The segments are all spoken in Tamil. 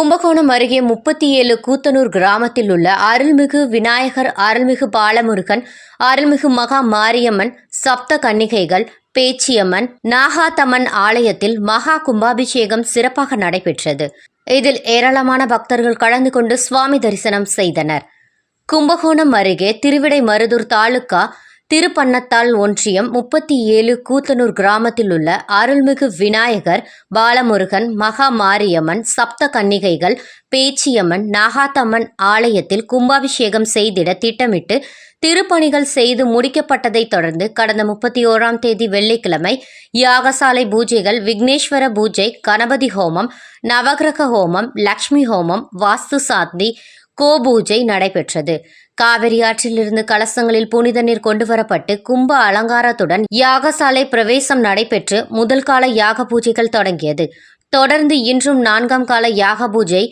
கும்பகோணம் அருகே முப்பத்தி ஏழு கூத்தனூர் கிராமத்தில் உள்ள அருள்மிகு விநாயகர் அருள்மிகு பாலமுருகன் அருள்மிகு மகா மாரியம்மன் சப்த கன்னிகைகள் பேச்சியம்மன் நாகாத்தம்மன் ஆலயத்தில் மகா கும்பாபிஷேகம் சிறப்பாக நடைபெற்றது. இதில் ஏராளமான பக்தர்கள் கலந்து கொண்டு சுவாமி தரிசனம் செய்தனர். கும்பகோணம் அருகே திருவிடை மருதூர் தாலுகா திருப்பன்னத்தாள் ஒன்றியம் முப்பத்தி ஏழு கூத்தனூர் கிராமத்தில் உள்ள அருள்மிகு விநாயகர் பாலமுருகன் மகா மாரியம்மன் சப்த கன்னிகைகள் பேச்சியம்மன் நாகாத்தம்மன் ஆலயத்தில் கும்பாபிஷேகம் செய்திட திட்டமிட்டு திருப்பணிகள் செய்து முடிக்கப்பட்டதைத் தொடர்ந்து கடந்த முப்பத்தி ஓராம் தேதி வெள்ளிக்கிழமை யாகசாலை பூஜைகள் விக்னேஸ்வர பூஜை கணபதி ஹோமம் நவகிரக ஹோமம் லக்ஷ்மி ஹோமம் வாஸ்து சாந்தி கோபூஜை நடைபெற்றது. காவிரி ஆற்றிலிருந்து கலசங்களில் புனித நீர் கொண்டு வரப்பட்டு கும்ப அலங்காரத்துடன் யாகசாலை பிரவேசம் நடைபெற்று முதல் கால யாக பூஜைகள் தொடங்கியது. தொடர்ந்து இன்றும் நான்காம் கால யாக பூஜை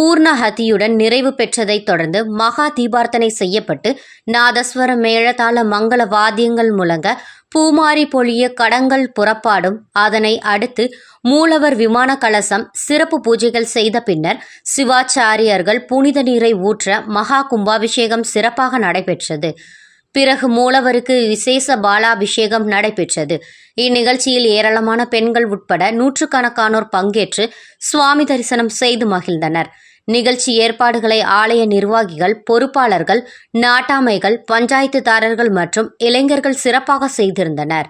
பூர்ணஹதியுடன் நிறைவு பெற்றதைத் தொடர்ந்து மகா தீபார்த்தனை செய்யப்பட்டு நாதஸ்வர மேளதாள மங்கள வாத்தியங்கள் முழங்க பூமாரி பொழிய கடங்கள் புறப்பாடும். அதனை அடுத்து மூலவர் விமான கலசம் சிறப்பு பூஜைகள் செய்த பின்னர் சிவாச்சாரியர்கள் புனித நீரை ஊற்ற மகா கும்பாபிஷேகம் சிறப்பாக நடைபெற்றது. பிறகு மூலவருக்கு விசேஷ பாலாபிஷேகம் நடைபெற்றது. இந்நிகழ்ச்சியில் ஏராளமான பெண்கள் உட்பட நூற்றுக்கணக்கானோர் பங்கேற்று சுவாமி தரிசனம் செய்து மகிழ்ந்தனர். நிகழ்ச்சி ஏற்பாடுகளை ஆலய நிர்வாகிகள் பொறுப்பாளர்கள் நாட்டாமைகள் பஞ்சாயத்துதாரர்கள் மற்றும் இளைஞர்கள் சிறப்பாக செய்திருந்தனர்.